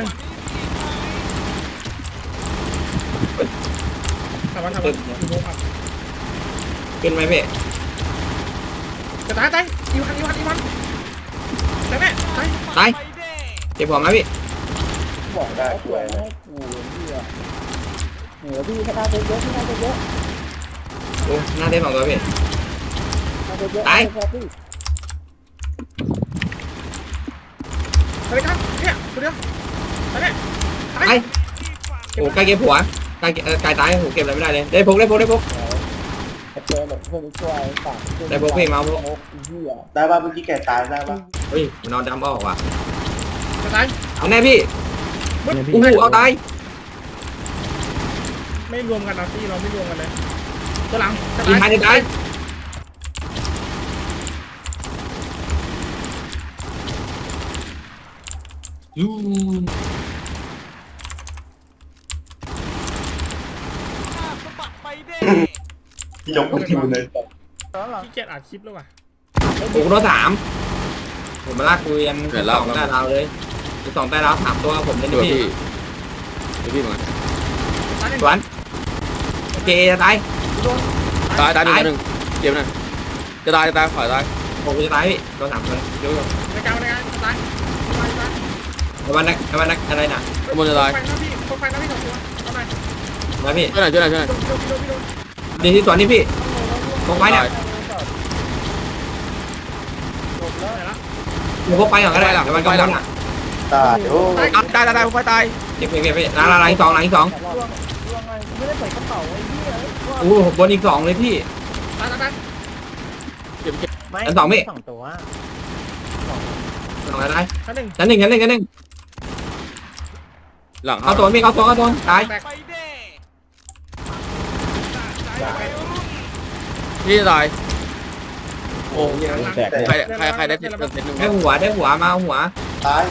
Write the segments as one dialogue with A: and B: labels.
A: หนึ่งถามว่าถามว่าอีโมครับ
B: ขึ้นไหมพี่
A: จะตายตายอีวันอีวันอีวันได้แม่ตาย
B: ตายเก็บของนะพี่
C: บอกได้ช่วยนะกูเหี้ยเหนือพี่ข้างหน้าเยอะๆข้างหน้าเยอะ
B: โอ้หน้าเทปสองตัวพี่
C: ๆข้างหน้าเยอะๆ
B: ตาย
C: ครับพี่
A: ไปเลยครับเนี่ยตัวเดียว ตายแม่ตาย
B: ตายโอ้ใกล้เก็บหัวใกล้เออใกล้ตายโอ้เก็บอะไรไม่ได้เลย ได้พกได้พกได้พก
C: เจอหลงเพื่อนช่วยฝาก
B: ได้พกพี่มาพก
C: โอ้เหี้ย
D: ได้ป่ะเมื่อกี้แกตายได้ป่ะ
B: เฮ้ยมันนอนดำออกว่ะ
A: จะตาย
B: เอาแน่พี่
A: บึ้ด
B: โอ้โหเอาตาย
A: ไม่รวมกันนะพี่เราไม่รวมกันเลยตัวหลังจะ
B: ยิง
A: ตาย
B: หายจะตายยู
D: ยกมืออยู่เลย
A: ขี้เกียจอัดคลิปแล้วว่ะ
B: โอ้โหโดนสามผมมาลากคุยยันสองใต้ดาวเลยสองใต้ดาวสามตัวผมเล่น
E: ดู
B: พี่
E: พี่ดูพี่มา
A: ตายหนึ่ง
B: สวนโอเคจะตาย
E: ตายตายหนึ่งตายหนึ่งเจ็บนะจะตายจะตายขวาตาย
B: ผมจะตายพี่โดนสามตัวเดี๋ยว
A: ในกลางในกลางจะตายตายตาย
B: ไอ้วันนักไอ้วันนักอะไรน่ะ
E: ข้างบนจะตาย
A: ไฟนะพี่คนไฟนะพี่สองตัวเอาห น่อย
B: นะพี่
E: ช่วยหน่อยช่วยหน่อยช่วยหน่อย
A: โดนโดนโดนโดน
B: ดีที่สวนนี่พี่พกไว้เนี่ย
A: ไหนละ
B: ผมพกไปก่อนก็ได้หรอกเดี๋ยวมันกำลังอะ
D: ตายโอ้
E: ตายตายตายตายผมไปตาย
B: เก็บเก็บเก็บไปล้างล้างล้างอีกสองล้างอีกสอง
C: ร่วงร่วงไงไม่ได้ใส่กระเป๋าไอ้เหี้ย
B: โอ้โหบนอีกสองเลยพี่
A: ตายตายตาย
E: เจ็บเจ็บ
C: ไม่
B: อันสองพี่
C: สองตัว
B: สองอะไรได้
A: ชั้นหนึ่ง
B: ชั้นหนึ่งชั้นหนึ่งชั้นหนึ่ง
E: หลัง
B: เอาตัวพี่เอาตัวเอาตัวตาย
A: แตก
E: พี่จะตายโอ้
D: แตก
E: ใครใครใครได้เจ็บเจ็บหนึ่ง
B: ได้หัวได้หัวมาเอาหัว
D: ตาย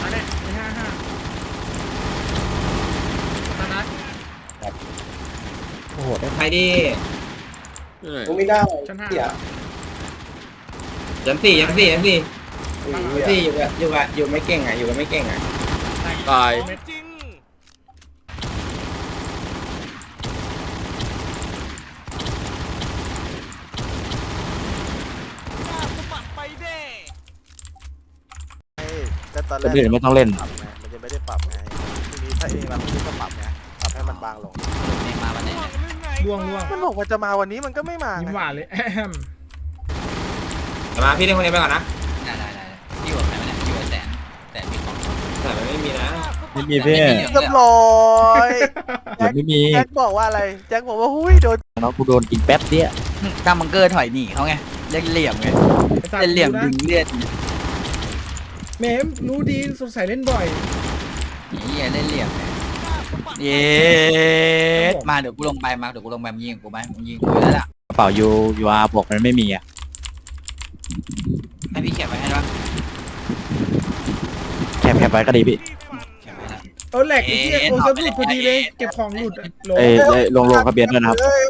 A: ตายแน่ในห้าห้าตายตาย
C: โอ้โหได้
B: ใครดี
E: ช่วยหน่อย
D: กูไม่ได้
A: ชั้นห้า
D: เหี้ย
B: ชั้นสี่ชั้นสี่ชั้นสี่
D: อุ้ย
B: ชั้น
D: เหี้ย
B: สี่อยู่กับอยู่กับอยู่ไม่เก่งอะอยู่กับไม่เก่งอะ
E: ตาย
A: เม็ด
F: แต่ตอนแร
G: คน
F: ก
G: อื่นไม่ต้องเล่น
F: ปรับไงมันจะไม่ได้ปรับไงทีนี้ถ้าเองเราไม่ก็ปรับไงปรับให้มันบางลง
A: ล่วงล่วง
F: มันบอกว่าจะมาวันนี้มันก็ไม่มา
A: ยิ้ม
F: ไง
A: หวานเลยแอม
B: แต่มาพี่เล่นคนนี้ไปก่อนนะ
H: ได้ได้ได้อยู่กับใครวะเนี่ยอยู่กับแสนแสนมีของ
B: แต่มันไม่มีนะ
G: ไม่มีพี่
F: เรียบร้อย
G: เดี๋ยวไม่มี
F: แจ็คบอกว่าอะไรแจ็คบอกว่าหุ้ยโดน
G: น้องกูโดนกินแป๊บเดียว
H: กล้ามังเกอร์ถอยหนีเขาไงเล่นเหลี่ยมไงเล่นเหลี่ยมดึงเลือด
A: เมมรู้ดีสงสัยเล่นบ่อย
H: นี่เล่นเหลี่ยมไงเย้มาเดี๋ยวกูลงไปมาเดี๋ยวกูลงไปมึงยิงกูไหมมึงยิงกูแล้วล่ะ
G: กระเป๋ายูยูอาบอกมันไม่มีอะ
H: ให้พี่เก็บไว้ให้ด้วย
G: แคปแคปไว้ก็ดีพี่
H: เก็บไว้ละ
A: เออแหลกไอ้เหี้ยโอ้จะหลุดพอดีเลย เก็บของหลุดอะโหล
G: เอ้ยเอ้ยลงลงทะเบียนด้วยนะครับ
F: เอ้ย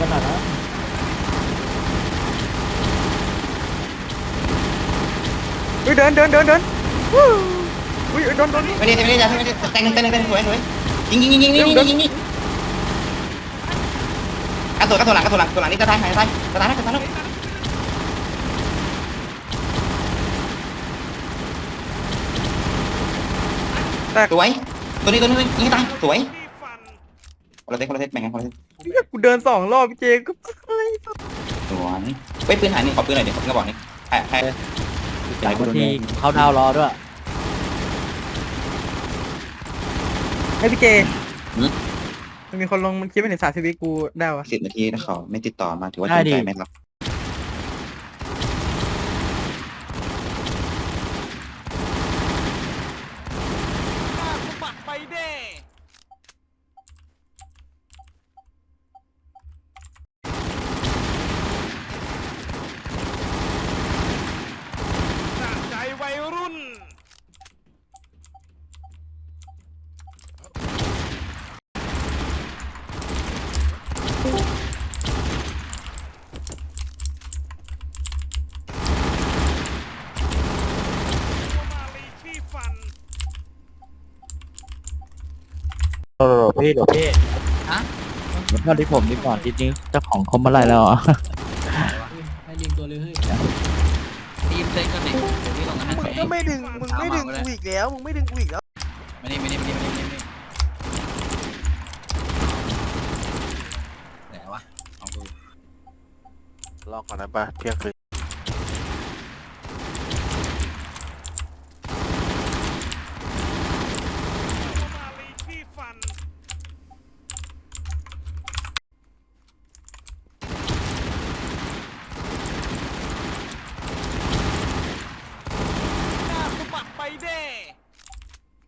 C: ขนาดนั้น
F: เฮ้ยเดินเดินเดินเดินวู้อุ้ยโดนโดน
B: ไม่ได้ไม่ได้ไม่ได้แต่งแต่งแต่งสวยสวยยิงยิงยิงยิงยิงยิงยิงยิงกระตัวกระตัวหลังกระตัวหลังตัวหลังนี่จะตายหายตายจะตายแล้วจะตายแล้วสวยตัวนี้ตัวนี้ยิงตายสวยคนละเซตคนละเซตแบ่งกันคนละเซต
F: กูเดินสองรอบพี่เจก็
B: สวยเว้ยปืนหายนี่ขอปืนหน่อยเดี๋ยวผมจะบอกนี่ใครใคร
G: หลายคนที่เข้าดาวรอด้วย
F: ให้พี่เจมันมีคนลงมันคิดไม่ถึงสามสิบวิกูได้วะ
B: สิบนาทีนะเขาไม่ติดต่อมาถือว่าจริงใจไหมครับ
G: โหลพี่โหลพี่
H: ฮะ
G: เท่าที่ผมนี่ก่อนทีนี้เจ้าของเขามาไล่แล้วอะ
A: ให้ยิงตัวเลยเฮ้ย
H: ทีมเซ็นกันเดี๋ยวพี่ลงกันให้
F: มึงก็ไม่ดึง มึงไม่ดึงกูอีกแล้ว มึงไม่ดึงกูอีกแล้ว
H: ไม่ได้ไม่ได้ไม่ได้ไม่ได้ไม่ได้ไหนวะเอาดู
F: ลองก่อนนะป่ะเที่ยงคืน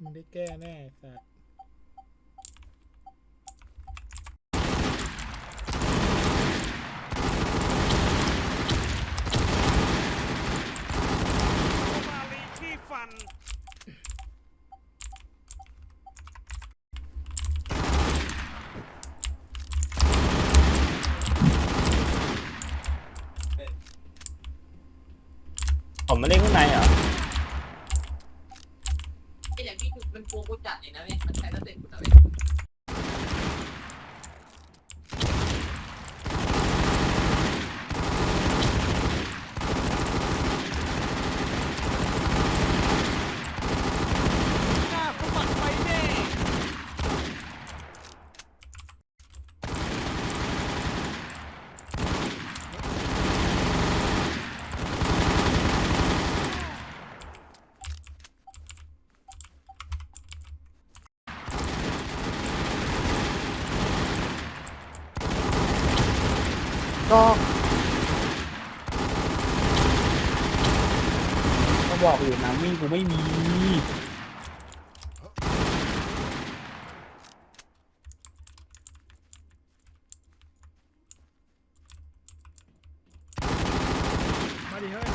A: มึง ได้แก้แน่สัตว์
C: ผมมาเล่นข้างในเหรอ
H: อย่างพี่มัน กูจัดเองนะเว้ยมันใช้ตั้งแต่กูนะเว้ย
C: ก็บอกอยู่น้ำวิ่งกูไม่มี
A: มาดิเฮ้ย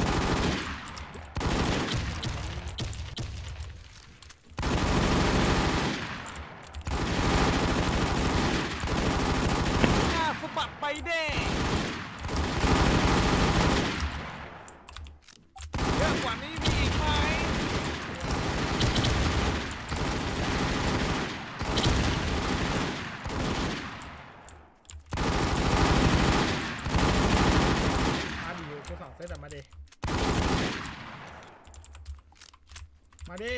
A: มาดิกูสองเซตอะมาดิ มา ดิ